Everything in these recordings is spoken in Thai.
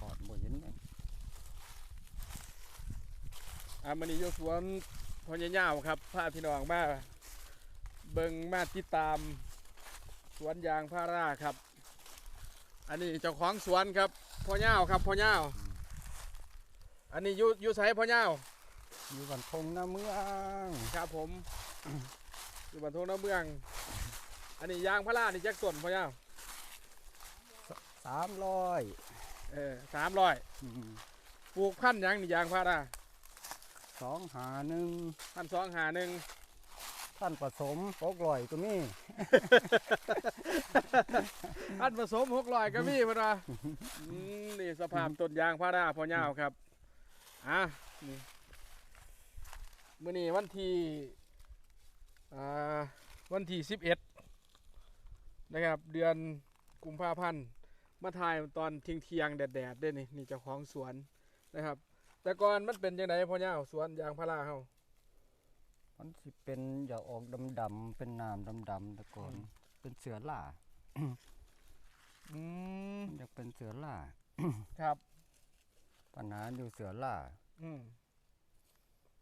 ถอดบ่เห็นเนี่ยอ่ามันนี้อยู่สวนพญายาวครับพาพี่น้องมาเบิ่งมาติดตาม สวนยางพาราครับ อันนี้เจ้าของสวนครับพ่อยาวครับพ่อยาวอันนี้อยู่อยู่ไสพ่อยาวอยู่บันทงหน้าเมืองครับผม อยู่บ้านทงน้ำเมือง อันนี้ยางพารานี่จักต้นพ่อยาวสามร้อย เออสามร้อยปลูกพันธุ์หยังนี่ยางพาราสองหาหนึ่งพันสองหาหนึ่งท่านผสมหกร้อยก็มีพันธุ์ผสมหกร้อยก็มีพ่นว่าอืมนี่สภาพต้นยางพาราพ่อยาวครับอะนี่มื่อนี้วันที่อ่าวันที่สิบเอ็ดนะครับ เดือนกุมภาพันธ์ มาถ่ายตอนเที่ยงเที่ยงๆแดดๆเด้วยนี่นี่เจ้าของสวนนะครับ แต่ก่อนมันเป็นยังไงพ่อยาวสวนยางพาราเฮามันสิเป็นอย่าออกดำๆเป็นน้ำดำๆแต่ก่อนเป็นเสือล่าอืมมันจะเป็นเสือล่าครับ ปัญหาอยู่เสือล่า อืม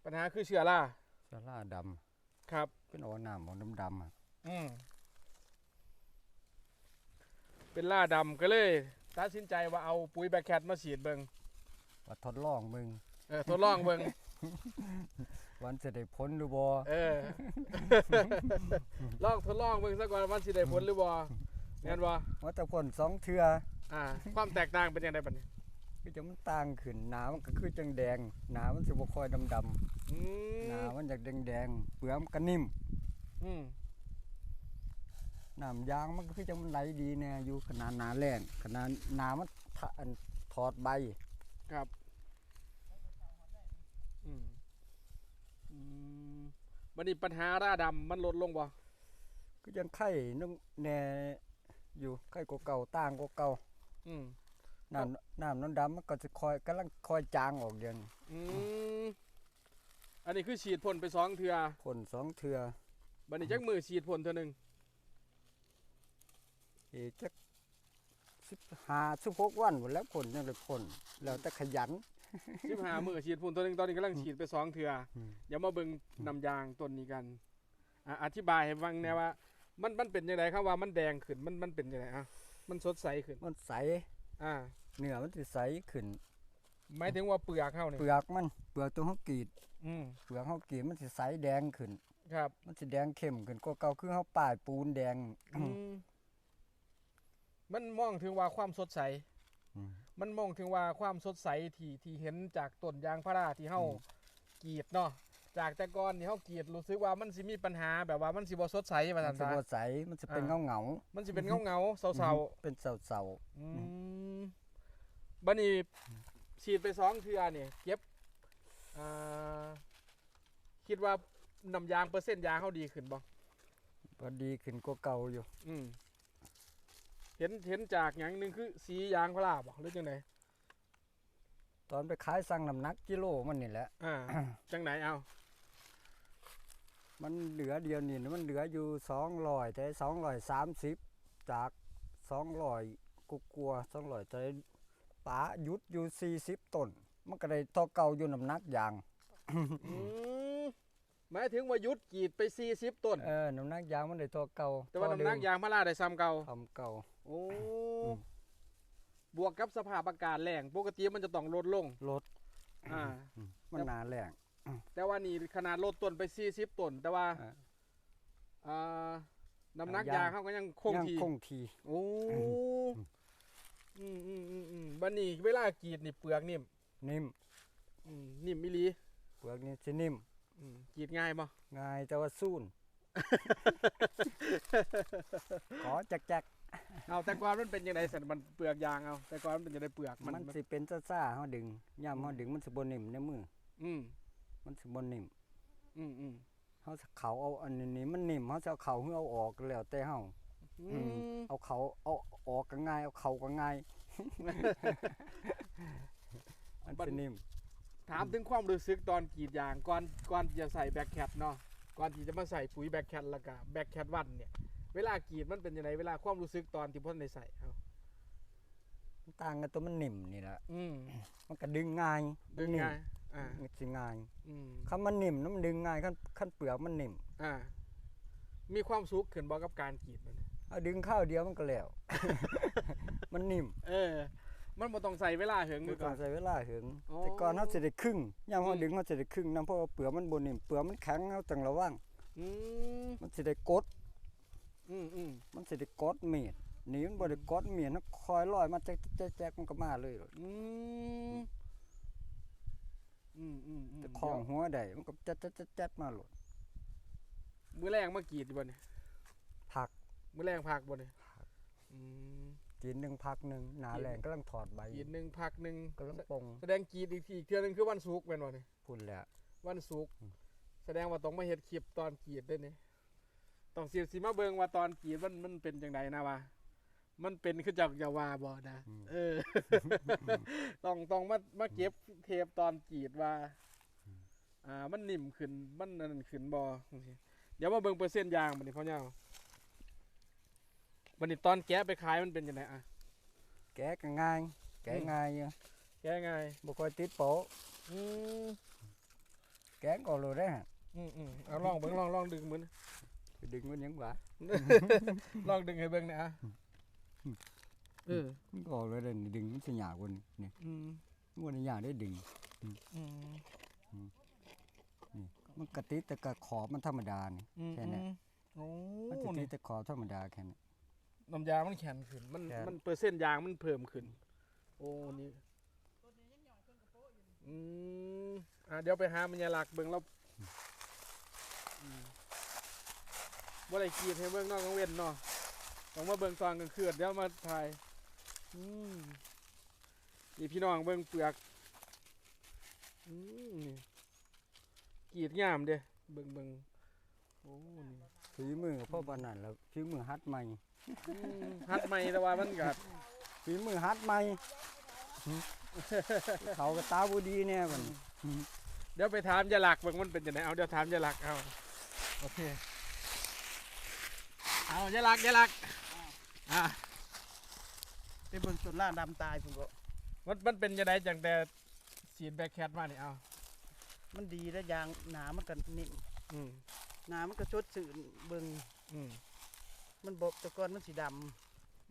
ปัญหาคือเชื้อราเสือล่าดครับำเป็นออกน้ำออกดำๆอะอืม เป็นล่าดำก็เลย ตัดสินใจว่าเอาปุ๋ยแบคแคทมาฉีดเบิงว่าทดลองมึงเออทดลองเบิง วันจะได้พ้นหรือบ่เออ ลองทดลองเบิงสักวันวันสิได้ผลหรือบ่แม่นบ่ว่าแต่พ้นสองเทืออ่า ความแตกต่างเป็นยังไงบัดนี้ คือจะมันต่างขึ้นหนามันก็คือจังแดงหนามันสิบ่ค่อยดำอืๆหนามมันอยากแดงๆเปลือกมันก็นิ่มอืม น้ำยางมันก็คือจังมันไหลดีแน่อยู่ขนาดหนาแรงขนาดหนามันทะอันถอดใบครับอืมอืมบัดนี้ปัญหาราดำมันลดลงบ่ก็ยังไข่นึงแน่อยู่ไข่กว่าเก่าต่างกว่าเก่าอืม น้ำน้ำน้ำดำมันก็จะคอยกำลังคอยจางออกเดือนอืม อันนี้คือฉีดพ่นไปสองเทือผลสองเทือบัดนี้จักมือฉีดพ่นเทือหนึง อีกจักสิบห้าสิบหกวันหมดแล้วผลยังเลยผลแล้วแต่ขยัน สิบห้ามือฉีดพ่นตัวหนึงตอนนี้กำลังฉีดไปสองเทืออม เดี๋ยวมาเบิ่งนำยางต้นนี้กันอะอธิบายให้ฟังแนวว่า มันมันเป็นยังไงครับว่ามันแดงขึ้นมันมันเป็นยังไงอะมันสดใสขึ้นมันใสอ่าเนื้อมันจะใสขึ้น หมายถึงว่าเปลือกเข้าเนี่ยเปลือกมันเปลือกตัวเขากรีดอืมเปลือกเขากรีดมันจะใสแดงขึ้น ครับมันจะแดงเข้มขึ้นกว่าเก่าคือเขาป่ายปูนแดง อืม มันมองถึงว่าความสดใส อืม มันมองถึงว่าความสดใสที่ที่เห็นจากต้นยางพาราที่เฮาอืมกรีดเนาะจากแต่ก่อนที่เฮากรีดรู้สึกว่ามันสิมีปัญหาแบบว่ามันสิบ่สดใสว่ามัซั่นนจะซะ บ่ใสมันจะเป็นอ่า เงาเงามันสิเป็นเงาเงาๆเศร้าๆเป็นเสาเสาอืมบันนี้ฉีดไปสองเทือเนี่ยเก็บอ่าคิดว่าน้ำยางเปอร์เซ็นต์ยางเขาดีขึ้นบ่ๆก็ดีขึ้นกว่าเก่าอยู่ อืม เห็นเห็นจากอย่างหนึ่งคือสียางพาราบ่หรือจังไดตอนไปขายสั่งน้ำหนักกิโลมันนี่แหละ อ่า จังไหนเอา มันเหลือเดียวนี่มันเหลืออยู่สองร้อยแต่สองร้อยสามสิบจากสองร้อยกกลัวสองร้อยแต่ป๋าหยุดอยู่สี่สิบต้น มันก็ได้ต่อเก่าอยู่น้ำหนักอย่าง อืม หมายถึงว่าหยุดกรีดไป40ต้น เออน้ำหนักยางมันได้ต่อเก่าแต่ว่าน้ำหนักยางพาราได้ซ้ำเก่าทำเก่า โอ้อืมบวกกับสภาพอากาศแรงปกติมันจะต้องลดลงลดอ่ามันหนาแรงแต่ว่านี่ขนาดลดต้นไป40ต้นแต่ว่าอ่าอ่าน้ำหนักน้ำยางยางเขาก็ยังคงยังทีคงที โอ้อืมอืมอืมอืมบันนี้เวลากรีดนี่เปลือกนิ่ม นิ่ม อืมนิ่มมิลี เปลือกนี่จะนิ่ม อืมกรีดง่ายป่ะง่ายแต่ว่าสู้นขอจักจักเอาแต่ก่อนมันเป็นยังไงสันมันเปลือกยางเอาแต่ก่อนมันเป็นยังไงเปลือกๆมันมันมันสิเป็นซ่าๆเฮาดึงย่ำเฮาดึงมันสิบ่นิ่มในมืออืมมันสิบ่นิ่มอืมอืมเฮาเขาเอาอันนี้มันนิ่มเฮาจะเอาเขาเฮือเอาออกแล้วแต่เฮาอือืมเอาเขาเอาออกก็ง่ายเอาเขาก็ง่ายมันสินิ่ม ถามถึงความรู้สึกตอนกรีดยางก่อนก่อนที่จะใส่แบ็คแคทเนาะก่อนที่จะมาใส่ปุ๋ยแบ็คแคทแล้วก็แบ็คแคทวันเนี่ยเวลากรีดมันเป็นยังไงเวลาความรู้สึกตอนที่พ่นในใส่เอามันต่างกันตัวมันนิ่มนี่แหละอืมมันก็ดึงง่ายดึงมันนิ่ไงมอ่ามันสิง่ายอืมคำมันนิ่มน้ำมันดึงง่ายขั้นขั้นเปลือกมันนิ่มอ่า มีความสุขขึ้นบ่กับการกรีดมันเอาดึงข้าวเดียวมันก็แล้ว มันนิ่ม เออ มันบ่ต้องใส่เวลาเหิงคืมืออก่ก่ออน นใส่เวลาถึงอ๋อแต่ก่อนเฮาสิได้ครึ่งยามเฮาอืม ดึงเฮาสิได้ครึ่งนํเพราะว่าเปลือกมันบ่นิ่มเปลือกมันแข็งเฮาต้องระวังอืมมันสิได้กด อืมอืมมันสิได้กดมีดนี่มันบ่ได้กดมีดมันคอยลอยมาแจ๊กๆๆมันก็มาเลยอืมอืมอืมอืมแต่ของหัวได้มันก็แจ๊ดๆๆๆมาโลด มือแรงมากรีดบ่เนี่ยผัก มือแรงพักบ่เนี่ยอืม กินหนึงพักหนึงหน้ากินแรงกำลังถอดใบกรีดหนึ่งพักหนึ่งกำลังปงแสดงกรีดอีกทีอีกเทื่อหนึงคือวันศุกร์แม่นบ่เนี่ยพุ่นแหละวันศุกร์อืมแสดงว่าต้องมาเฮ็ดคลิปตอนกรีดด้วยนี่ต้องสิสิมาเบิ่งว่าตอนกรีดมันมันเป็นจังไดนะวะมันเป็นคือจักอย่าว่าบ่นะ เออ ต้องต้องมามาเก็บเทปตอนกรีดว่า อ่า มันนิ่มขึ้น มันนั่นขึ้นบ่จังซี้เดี๋ยวมาเบิ่งเปอร์เซ็นต์ยางบัดนี้พ่อเจ้า บัดนี้ตอนแกะไปขายมันเป็นจังไดอะ แกะก็ง่าย แกะอืมง่ายอยู่แกะไงบ่ค่อยติดโป๊ะอืมแกะก็รู้ได้ฮะอืมอืมเอาลองเบิ่งลองลองดึงมือนะไปดึงมันยังหวะลองดึงให้เบิ่งหนะอะเออมันก็ออกเลยเด้อนี่ดึงมันสิยากกว่านี้นี่อืมมันบ่ได้ยากได้ดึง อืมมันกระติดแต่กระขอบมันธรรมดานี่อืมแค่นั้นอืมโอ้มันจะตินี่ดแต่ขอบธรรมดาแค่นั้ นน้ำยางมันแข็งขึ้นมันแข็ง มันเปอร์เซ็นต์ยางมันเพิ่มขึ้น โอ้นี่อืมอะเดี๋ยวไปหามันยาลักษณ์เบิ่งแล้วอืมบ่ได้กรีดให้เบิ่งนอกกลางเว้นเนาะต้องมาเบิ่งตอนกลางคืนเดี๋ยวมาถ่ายอืมนี่พี่น้องเบิ่งเปลือกอืมนี่กรีดงามเด้เบิ่งเบิ่งโอ้นี่ ฝีมือพ่อปานนั้นแล้วฝีมือฮัดใหม่อืมฮัดใหม่แต่ว่ามันก็ฝีมือฮัดใหม่ เขาก็ตาบ่ดีแน่บัดนี้เดี๋ยวไปถามยาลักษณ์เบิ่งมันเป็นจังไดเอาเดี๋ยวถามยาลักษณ์เอาโอเคเอายาลักษณ์ยาลักษณ์อะไปเบิ่งต้นล่าดำตายพุ่นก็มันมันเป็นจังไดจังแต่ฉีดแบคแคทมานี่เอามันดีแล้วยางหนามันก็นิ่มอืมห นามันก็ชดสื่นเบิ่งอืมมันบอกแตะกอนมันสีด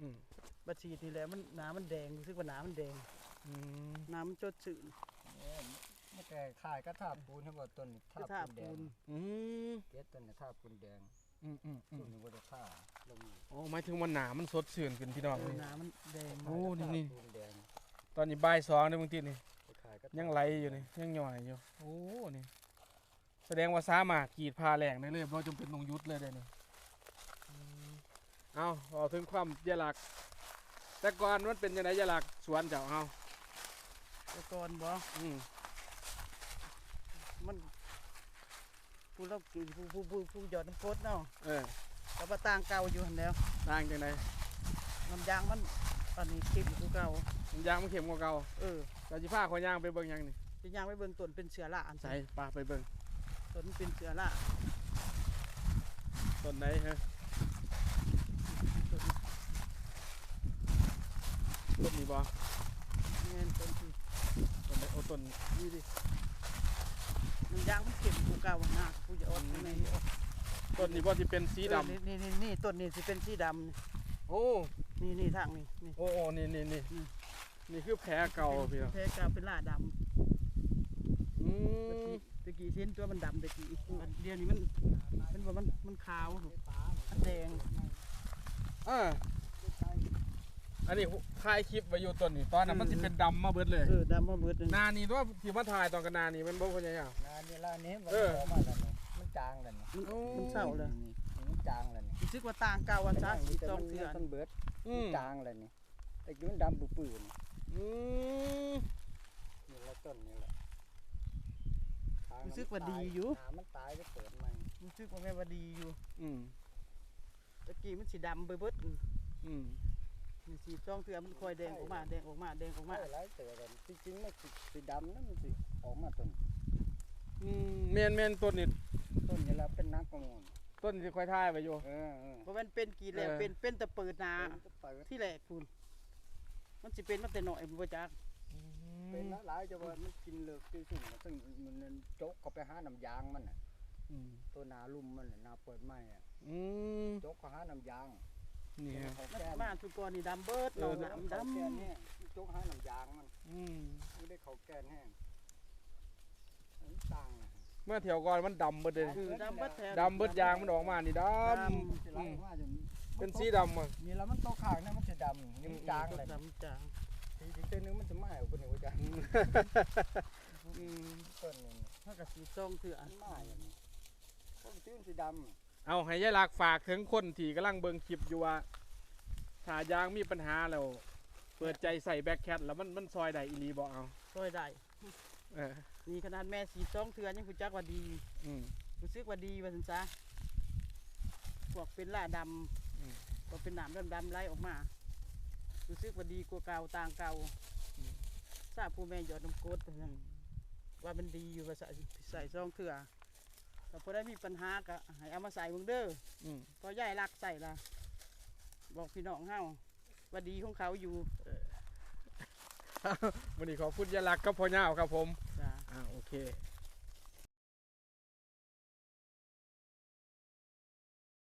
อืมำบัดชีนี่แหละมันหนามันแดงรู้สึกว่าหนามันแดง อืมหนามันชดสื่นมันแก่ขายก็ทาปูนให้บ่ต้นนี่คือทาท่าปูนแดปูงนอืมเก็ดต้นนี่ทาปูนแดงอืมอืมอืต้นมนี่บ่ได้ทาลงมาโอ้หมายถึงว่าหนามันสดชื่นขึ้นพี่น้องเออนี่หนามันแดงโอ้นี่นี่ทาปูนแดงตอนนี้บ่ายสองเด้อบางทีนี่ไปขายก็ยังไหลอยู่นี่ยังหย่อยอยู่โอ้นี่ แสดงว่าสามารถกรีดพาแหลงได้เลยเราจำเป็นต้องหยุดเลยได้นี่อืมเอาเอาถึงความยาลักษณ์แต่ก่อนมันเป็นยังไงยาลักษณ์สวนเจ้าเอาแตะกอนบ่อืมมันผู้เรากินผู้ผู้ผู้ผู้หยอดน้ำกรดเนาะเออแต่ว่าต่างเก่าอยู่หั่นแหล้วต่างจังไดน้ำยางมันตอนนี้เข้มกูเก่ามันยางมันเข็มกว่าเก่าเออเราจะพาคนยางไปเบิ่งหยังนี่จะย่างไปเบิ่งต้นเป็นเสือละอันใส่ปลาไปเบิ่ง ต้นเป็นเสือละต้นไหนฮะต้นต้นนี้บ่เงินต้นที่ต้นไหนโอ้ต้นนี่ดิน้ำยางมันเข้มกูเก่าหน้าผู้หยอดข้างในนี่ออกต้นนี้บ่ที่เป็นสีดำเออนี่นี่นี่ต้นนี้สิเป็นสีดำนี่โอ้นี่นี่ทางนี่นี่โอ้โอ้นี่นี่นี่อืมนี่คือแผลเก่าพี่น้องแพ้เก่าเป็นล่าดอืำตะมกี้ ตะกี้เส้นตัวมันดำตะกี้อันเดียวนี้มันมันว่ามันมันขาวมันแดงอ่าอันนี้ถ่ายคลิปไว้อยู่ต้นนี้ตอนนั้นมันสิเป็นดำมาเบิดเลยเออดำมาเบิดเลยนานี่ตัวที่มาถ่ายตอนกันนานี่มันบ่คนใหญ่อะงานนี่ล่านี้มันเออออกมาแล้วนี่มันจางแล้วนี่มันโอ้มันเศร้าเลยนี่มันจางแล้วนี่รู้สึกว่าต่างเก่าว่าซะสิแต่สองมันเทื่อมันเบิดอืมจางแล้วนี่แต่กี้มันดำปื้อๆนี่อืมนี่ละต้นนี่แหละทง รู้สึกว่าดีอยู่ หามันตายก็เปิดใหม่รู้สึกว่าแม่ว่าดีอยู่อืมตะกี้มันสีดำไปเบิดอืมนี่สีสองเทื่อมันค่อยแดงออกมาแดงออกมาแดงออกมาไม่หลายเตือกันจริงๆมันสิสีดำนั่นมันสิออกมาต้นอืมแม่นแม่นต้นนี่ต้นนี่แหละเป็นนักประมูลต้นที่ค่อยถ่ายไว้อยู่ เออเออเพราะมันเป็นกี่แล้วเออ เป็นเป็นแตะเปิดนามันจะเปิดที่แหลกคุณมันสิเป็นมาแต่น้อยบ่จัก เป็นละหลายจะว่ามันกินเลิกที่สุดน่ะซึ่งมันนั่นโจกก็ไปหาน้ำยางมันน่ะอืมตัวนาลุ่มมันน่ะนาเปิดไม้อะอืมโจกก็หาน้ำยางนี่ฮะเขามันแก้บ้านทุกคนนี่ดำเบิดเอเราอหนามดำแก้เนี่ยโจกหาน้ำยางมันอืมไม่ได้เขาแก้นแห้งมันต่างนะเมื่อเที่ยวก่อนมันดำเบิดเลยคือดำเบิดแท้ดำเบิดยางมันออกมานี่ดดมันสิไหลออกมาจนำเป็นสีดำอะนี่แล้วมันโตข้างนะมันจะดำนี่มันจางำเลยดำจางที อีกเต้นนึงมันจะไหม้ออกไปหนึ่งว่าจะอืมต้นนึงมันก็สีส้มเถื่อมันไหม้อย่างนี้เพราะมันตื้นสีดำเอาให้ยายหลักฝากถึงคนที่กำลังเบิ่งคลิปอยู่ว่าถ้ายางมีปัญหาแล้วเปิดใจใส่แบ็คแคทแล้วมันมันซอยได้อีหลีบ่เอาซอยได้เออนี่ขนาดแม่สีส้มเถื่อยังผู้จักว่าดีอืมรู้สึกว่าดีว่าซั่นซะพวกเป็นล่าดอืมำก็เป็นหนามดำๆไล่ออกมา รู้สึกว่าดีกว่าเก่าต่างเก่าทราบผู้แม่ยอดน้ำกรดว่าซั่นว่ามันดีอยู่ว่าใส่ใส่ซองเถื่อแต่พอได้มีปัญหาก็ให้เอามาใส่เบิ่งเด้ออืมพอย่ายรักใส่ละบอกพี่น้องเฮาว่าดีของเขาอยู่วันนี้ขอบคุณยายหลักกับพ่อเน่าครับผมจ้าอ่าโอเคค